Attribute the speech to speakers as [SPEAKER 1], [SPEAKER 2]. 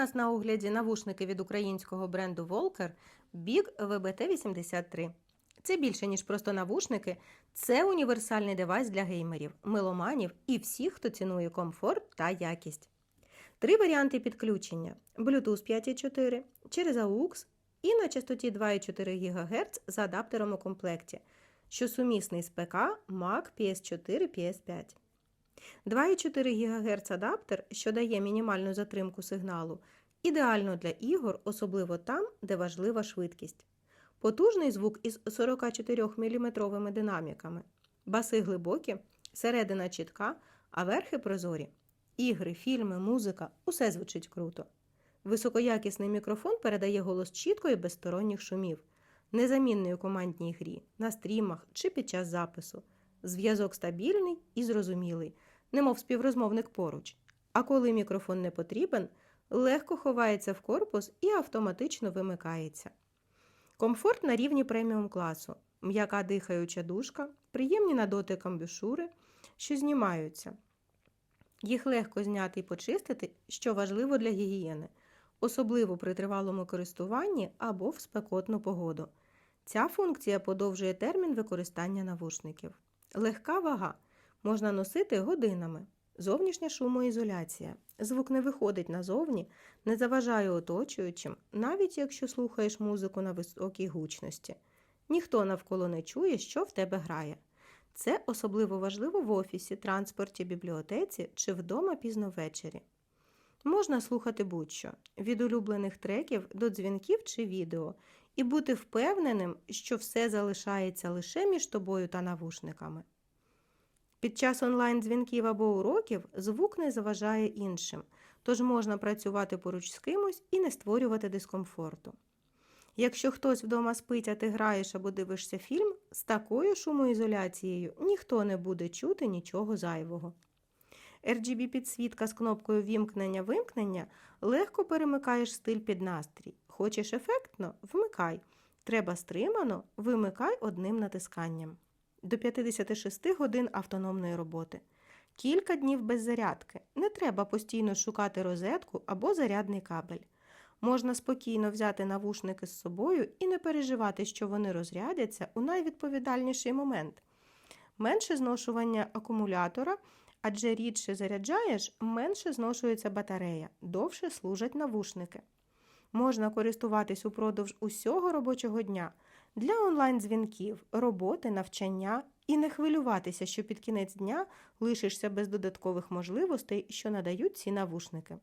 [SPEAKER 1] нас на огляді навушники від українського бренду Volker Big VBT83. Це більше, ніж просто навушники, це універсальний девайс для геймерів, меломанів і всіх, хто цінує комфорт та якість. Три варіанти підключення: Bluetooth 5.4 через AUX і на частоті 2,4 ГГц з адаптером у комплекті, що сумісний з ПК Mac PS4 PS5. 2,4 ГГц адаптер, що дає мінімальну затримку сигналу, ідеально для ігор, особливо там, де важлива швидкість. Потужний звук із 44 мм динаміками. Баси глибокі, середина чітка, а верхи прозорі. Ігри, фільми, музика усе звучить круто. Високоякісний мікрофон передає голос чітко і без сторонніх шумів, незамінний у командній грі, на стрімах чи під час запису. Зв'язок стабільний і зрозумілий, немов співрозмовник поруч. А коли мікрофон не потрібен, легко ховається в корпус і автоматично вимикається. Комфорт на рівні преміум класу, м'яка дихаюча дужка, приємні на дотик амбушури, що знімаються. Їх легко зняти і почистити, що важливо для гігієни, особливо при тривалому користуванні або в спекотну погоду. Ця функція подовжує термін використання навушників. Легка вага можна носити годинами. Зовнішня шумоізоляція. Звук не виходить назовні, не заважає оточуючим, навіть якщо слухаєш музику на високій гучності. Ніхто навколо не чує, що в тебе грає. Це особливо важливо в офісі, транспорті, бібліотеці чи вдома пізно ввечері. Можна слухати будь-що від улюблених треків до дзвінків чи відео, і бути впевненим, що все залишається лише між тобою та навушниками. Під час онлайн-дзвінків або уроків звук не заважає іншим, тож можна працювати поруч з кимось і не створювати дискомфорту. Якщо хтось вдома спить, а ти граєш або дивишся фільм, з такою шумоізоляцією ніхто не буде чути нічого зайвого. RGB підсвітка з кнопкою вімкнення-вимкнення легко перемикаєш стиль під настрій. Хочеш ефектно вмикай. Треба стримано вимикай одним натисканням. До 56 годин автономної роботи. Кілька днів без зарядки. Не треба постійно шукати розетку або зарядний кабель. Можна спокійно взяти навушники з собою і не переживати, що вони розрядяться у найвідповідальніший момент. Менше зношування акумулятора, адже рідше заряджаєш, менше зношується батарея, довше служать навушники. Можна користуватись упродовж усього робочого дня для онлайн-дзвінків, роботи, навчання і не хвилюватися, що під кінець дня лишишся без додаткових можливостей, що надають ці навушники.